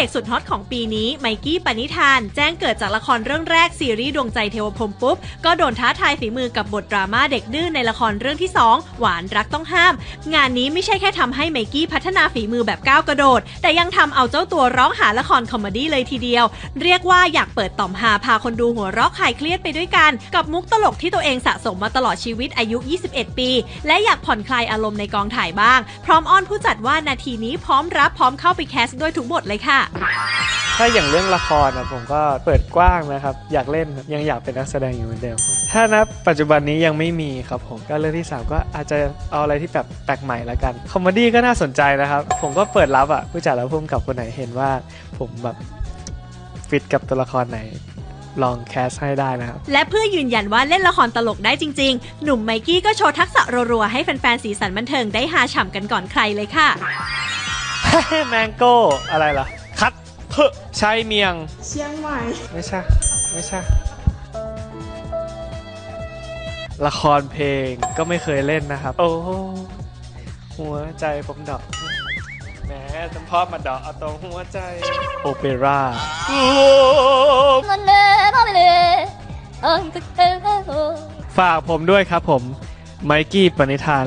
อกสุดฮอตของปีนี้ ไมกี้ปณิธาน แจ้งเกิดจากละครเรื่องแรกซีรีส์ดวงใจเทวพรมปุ๊บ ก็โดนท้าทายฝีมือกับบทดราม่าเด็กดื้อในละครเรื่องที่ 2 หวานรักต้องห้าม งานนี้ไม่ใช่แค่ทำให้ไมกี้พัฒนาฝีมือแบบก้าวกระโดด แต่ยังทำเอาเจ้าตัวร้องหาละครคอมเมดี้เลยทีเดียว เรียกว่าอยากเปิดต่อมหาพาคนดูหัวเราะคลายเครียดไปด้วยกัน กับมุกตลกที่ตัวเองสะสมมาตลอดชีวิตอายุ 21 ปี และอยากผ่อนคลายอารมณ์ในกองถ่ายบ้าง พร้อมอ้อนผู้จัดว่านาทีนี้พร้อมรับพร้อมเข้าไปแคสด้วยทุกบทเลยค่ะถ้าอย่างเรื่องละครนะผมก็เปิดกว้างนะครับ อยากเล่นครับยังอยากเป็นนักแสดงอยู่เหมือนเดิมครับถ้านับปัจจุบันนี้ยังไม่มีครับผมก็เรื่องที่3ก็อาจจะเอาอะไรที่แบบแปลกใหม่ละกันคอมเมดี้ก็น่าสนใจนะครับผมก็เปิดรับอะผู้จัดและผู้กำกับคนไหนเห็นว่า ผมแบบฟิตกับตัวละครไหนลองแคสให้ได้นะครับ และเพื่อยืนยันว่าเล่นละครตลกได้จริง ๆ หนุ่มไมกี้ก็โชว์ทักษะรัวๆ ให้แฟนๆ สีสันบันเทิงได้ฮาฉ่ำกันก่อนใครเลยค่ะ แมงโก้อะไรล่ะคัด เฮ้อใช่เมียง เชียงใหม่ ไม่ใช่ ไม่ใช่ ละครเพลงก็ไม่เคยเล่นนะครับ โอ้หัวใจผมดอกแหมจำพ่อมาดอกเอาตรงหัวใจ โอเปร่าฝากผมด้วยครับผม ไมกี้ปณิธาน